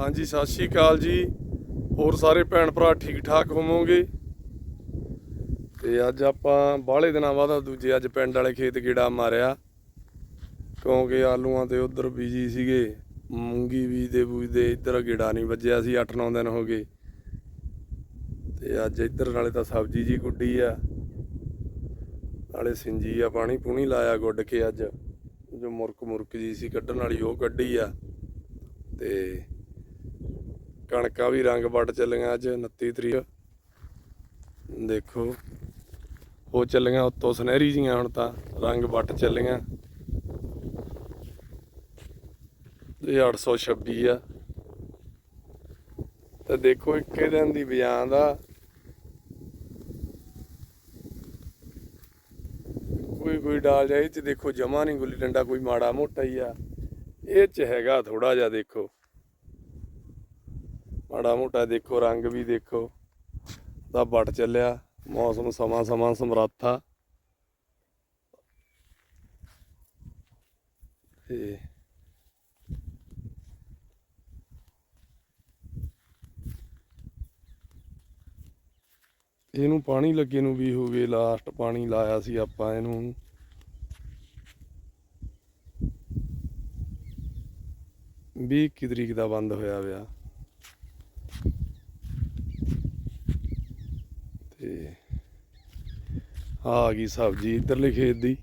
ਹਾਂਜੀ, ਸਤਿ ਸ਼੍ਰੀ ਅਕਾਲ ਜੀ। ਹੋਰ ਸਾਰੇ ਭੈਣ ਭਰਾ ਠੀਕ ਠਾਕ ਹੋਵੋਗੇ? ਤੇ ਅੱਜ ਆਪਾਂ ਬਾਹਲੇ ਦਿਨਾਂ ਬਾਅਦ ਦੂਜੇ, ਅੱਜ ਪਿੰਡ ਵਾਲੇ ਖੇਤ ਗੇੜਾ ਮਾਰਿਆ। ਕਿਉਂਕਿ ਆਲੂਆਂ ਤੇ ਉਧਰ ਬੀਜੀ ਸੀਗੇ। ਮੂੰਗੀ ਬੀਜਦੇ ਬੂਜਦੇ ਇੱਧਰ ਗੇੜਾ ਨਹੀਂ ਵੱਜਿਆ ਸੀ 8-9 ਦਿਨ ਹੋ ਗਏ। ਤੇ ਅੱਜ ਇੱਧਰ ਨਾਲੇ ਤਾਂ ਸਬਜ਼ੀ ਜੀ ਗੁੱਡੀ ਆ। ਨਾਲੇ ਸਿੰਜੀ ਆ ਪਾਣੀ ਪੂਣੀ ਲਾਇਆ ਗੁੱਡ ਕੇ ਅੱਜ। ਜੋ ਮੁਰਕ ਮੁਰਕ ਜੀ ਸੀ ਕੱਢਣ ਵਾਲੀ, ਉਹ ਕੱਢੀ ਆ। ਤੇ ਕਣਕਾਂ ਵੀ ਰੰਗ ਵੱਟ ਚੱਲੀਆਂ ਅੱਜ 29 ਤਰੀਕ। ਦੇਖੋ ਹੋ ਚੱਲੀਆਂ ਉੱਤੋਂ ਸੁਨਹਿਰੀ ਜੀਆਂ ਹੁਣ ਤਾਂ ਰੰਗ ਵੱਟ ਚੱਲੀਆਂ। ਇਹ 826 ਆ। ਤਾਂ ਦੇਖੋ, ਇੱਕੇ ਦਿਨ ਦੀ ਬਿਆਨ ਦਾ ਕੋਈ ਕੋਈ ਡਾਲ ਜਾਏ ਚ ਦੇਖੋ, ਜਮਾ ਨਹੀਂ ਗੁੱਲੀ ਡੰਡਾ, ਕੋਈ ਮਾੜਾ ਮੋਟਾ ਹੀ ਆ। ਇਹ ਚ ਹੈਗਾ ਥੋੜਾ ਜਿਹਾ ਦੇਖੋ। ਮਾੜਾ ਮੋਟਾ ਦੇਖੋ, ਰੰਗ ਵੀ ਦੇਖੋ। ਦਾ ਵੱਟ ਚੱਲਿਆ, ਮੌਸਮ ਸਮਾਂ ਸਮਾਂ ਸਮਰੱਥਾ ਤੇ ਇਹਨੂੰ ਪਾਣੀ ਲੱਗੇ ਨੂੰ ਵੀ ਹੋ ਗਏ ਲਾਸਟ ਪਾਣੀ ਲਾਇਆ ਸੀ ਆਪਾਂ ਇਹਨੂੰ। ਵੀਹ ਇੱਕੀ ਤਰੀਕ ਦਾ ਬੰਦ ਹੋਇਆ ਵਿਆ ਤੇ ਆਹ ਆ ਗਈ ਸਬਜ਼ੀ ਇਧਰਲੇ ਖੇਤ ਦੀ।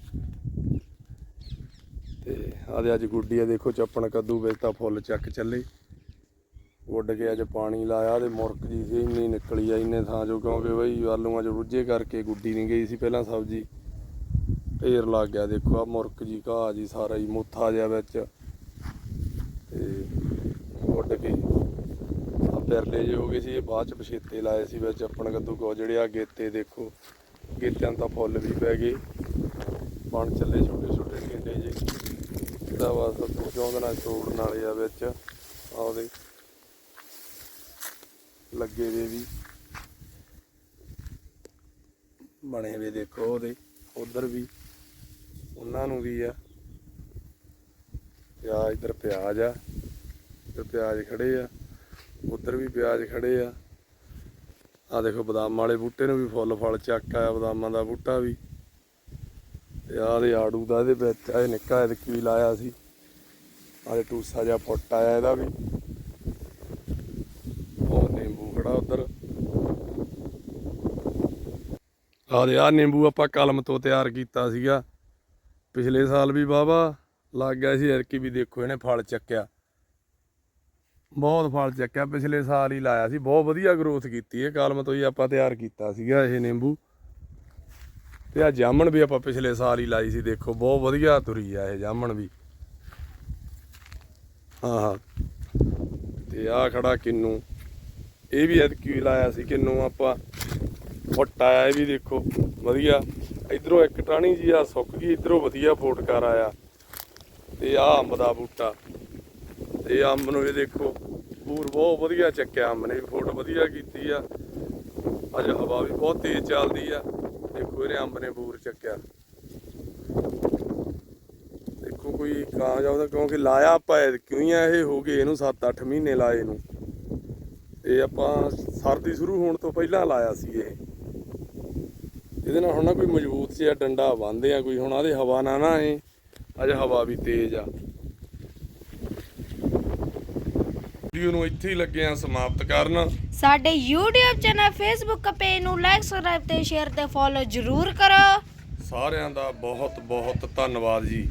ਤੇ ਆਦੇ ਅੱਜ ਗੁੱਡੀ ਆ, ਦੇਖੋ ਚੱਪਣ ਕੱਦੂ ਵਿੱਚ ਤਾਂ ਫੁੱਲ ਚੱਕ ਚੱਲੇ। ਉੱਡ ਕੇ ਅੱਜ ਪਾਣੀ ਲਾਇਆ ਤੇ ਮੁਰਕ ਜੀ ਸੀ, ਇੰਨੀ ਨਿਕਲੀ ਆ ਇੰਨੇ ਥਾਂ ਜੋ ਕਿਉਂਕਿ ਬਈ ਆਲੂਆਂ 'ਚ ਰੁੱਝੇ ਕਰਕੇ ਗੁੱਡੀ ਨਹੀਂ ਗਈ ਸੀ ਪਹਿਲਾਂ ਸਬਜ਼ੀ। ਢੇਰ ਲੱਗ ਗਿਆ, ਦੇਖੋ ਆ ਮੁਰਕ ਜੀ, ਘਾਹ ਜੀ, ਸਾਰਾ ਹੀ ਮੁੱਥਾ ਜਿਹਾ ਵਿੱਚ। ਤੇ ਉੱਡ ਕੇ ਆ ਪਿਰਲੇ ਜਿਹੇ ਹੋ ਗਏ ਸੀ, ਇਹ ਬਾਅਦ ਚ ਪਛੇਤੇ ਲਾਏ ਸੀ ਵਿੱਚ ਆਪਣ ਕੱਦੂ ਕੋ ਜਿਹੜੇ ਆ ਗੇਤੇ, ਦੇਖੋ। ਗੇਤਿਆਂ ਨੂੰ ਤਾਂ ਫੁੱਲ ਵੀ ਪੈ ਗਏ। ਬਣ ਚੱਲੇ ਛੋਟੇ ਛੋਟੇ ਗੇਂਡੇ ਜੇ। ਇਹਦਾ ਬਸ ਪਹੁੰਚਾਉਂਦੇ ਨਾਲ ਤੋੜਨ ਵਾਲੇ ਆ ਵਿੱਚ? ਆ ਉਹਦੇ ਲੱਗੇ ਦੇ ਵੀ। ਬਣੇ ਵੇ ਦੇਖੋ ਉਹਦੇ। ਉਧਰ ਵੀ। ਉਹਨਾਂ ਨੂੰ ਵੀ ਆ। ਪਿਆ ਇੱਧਰ ਪਿਆਜ਼ ਆ। ਇੱਧਰ ਪਿਆਜ਼ ਖੜੇ ਆ। ਉਧਰ ਵੀ ਪਿਆਜ਼ ਖੜੇ ਆ। ਆ ਦੇਖੋ ਬਦਾਮ ਵਾਲੇ ਬੂਟੇ ਨੂੰ ਵੀ ਫੁੱਲ ਫਲ ਚੱਕ ਆਇਆ ਬਦਾਮਾਂ ਦਾ ਬੂਟਾ ਵੀ। ਤੇ ਆਹ ਦੇ ਆੜੂ ਦਾ ਇਹਦੇ ਵਿੱਚ ਇਹ ਨਿੱਕਾ ਇਹਦੇ ਕੀ ਲਾਇਆ ਸੀ। ਆਹ ਟੂਸਾ ਜਿਹਾ ਫੁੱਟ ਆਇਆ ਇਹਦਾ ਵੀ। ਉਹ ਨਿੰਬੂ ਖੜਾ ਉਧਰ। ਆਹ ਦੇ ਆ ਨਿੰਬੂ ਆਪਾਂ ਕਲਮ ਤੋਂ ਤਿਆਰ ਕੀਤਾ ਸੀਗਾ। ਪਿਛਲੇ ਸਾਲ ਵੀ ਵਾਹਵਾ ਲੱਗ ਗਿਆ ਸੀ ਐਰਕੀ ਵੀ ਦੇਖੋ ਇਹਨੇ ਫਲ ਚੱਕਿਆ। ਬਹੁਤ ਫਲ ਚੱਕਿਆ, ਪਿਛਲੇ ਸਾਲ ਹੀ ਲਾਇਆ ਸੀ। ਬਹੁਤ ਵਧੀਆ ਗਰੋਥ ਕੀਤੀ ਇਹ ਕਾਲਮ ਤੋਂ ਹੀ ਆਪਾਂ ਤਿਆਰ ਕੀਤਾ ਸੀਗਾ ਇਹ ਨਿੰਬੂ। ਤੇ ਆ ਜਾਮਣ ਵੀ ਆਪਾਂ ਪਿਛਲੇ ਸਾਲ ਹੀ ਲਾਈ ਸੀ, ਦੇਖੋ, ਬਹੁਤ ਵਧੀਆ ਤੁਰੀ ਆ ਇਹ ਜਾਮਣ ਵੀ। ਹਾਂ ਹਾਂ ਤੇ ਆ ਖੜਾ ਕਿੰਨੂ। ਇਹ ਵੀ ਐਤਕੀ ਲਾਇਆ ਸੀ ਕਿੰਨੂ ਆਪਾਂ। ਫੁੱਟ ਆਇਆ ਇਹ ਵੀ ਦੇਖੋ, ਵਧੀਆ। ਇਧਰੋਂ ਇੱਕ ਟਾਣੀ ਜੀ ਆ, ਸੁੱਕ ਗਈ। ਇਧਰੋਂ ਵਧੀਆ ਫੋਟਕਾਰ ਆਇਆ। ਤੇ ਆ ਅੰਬ ਦਾ ਬੂਟਾ। ਤੇ ਅੰਬ ਨੂੰ ਇਹ ਦੇਖੋ, ਬੂਰ ਬਹੁਤ ਵਧੀਆ ਚੱਕਿਆ ਅੰਬ ਨੇ ਵੀ ਫੋਟ ਵਧੀਆ ਕੀਤੀ ਆ। ਅੱਜ ਹਵਾ ਵੀ ਬਹੁਤ ਤੇਜ਼ ਚੱਲਦੀ ਆ। ਦੇਖੋ ਇਹਨੇ ਅੰਬ ਨੇ ਬੂਰ ਚੱਕਿਆ। ਦੇਖੋ ਕੋਈ ਕਾਮਯਾਬ ਦਾ ਕਿਉਂਕਿ ਲਾਇਆ ਆਪਾਂ ਕਿਉਂ ਆ, ਇਹ ਹੋ ਗਏ ਇਹਨੂੰ 7-8 ਮਹੀਨੇ ਲਾਏ ਨੂੰ। ਇਹ ਆਪਾਂ ਸਰਦੀ ਸ਼ੁਰੂ ਹੋਣ ਤੋਂ ਪਹਿਲਾਂ ਲਾਇਆ ਸੀ ਇਹ। ਇਹਦੇ ਨਾਲ ਹੁਣ ਨਾ ਕੋਈ ਮਜ਼ਬੂਤ ਜਿਹਾ ਡੰਡਾ ਬੰਨਦੇ ਆ, ਕੋਈ ਹੁਣ ਆਦੇ ਹਵਾ ਨਾ ਨਾ ਏ ਅੱਜ ਹਵਾ ਵੀ ਤੇਜ਼ ਆ। ਵੀਡੀਓ ਨੂੰ ਇੱਥੇ ਹੀ ਲੱਗੇ ਆ ਸਮਾਪਤ ਕਰਨ। ਸਾਡੇ YouTube ਚੈਨਲ Facebook ਪੇਜ ਨੂੰ ਲਾਈਕ ਸਬਸਕ੍ਰਾਈਬ ਤੇ ਸ਼ੇਅਰ ਤੇ ਫੋਲੋ ਜ਼ਰੂਰ ਕਰੋ। ਸਾਰਿਆਂ ਦਾ ਬਹੁਤ ਬਹੁਤ ਧੰਨਵਾਦ ਜੀ।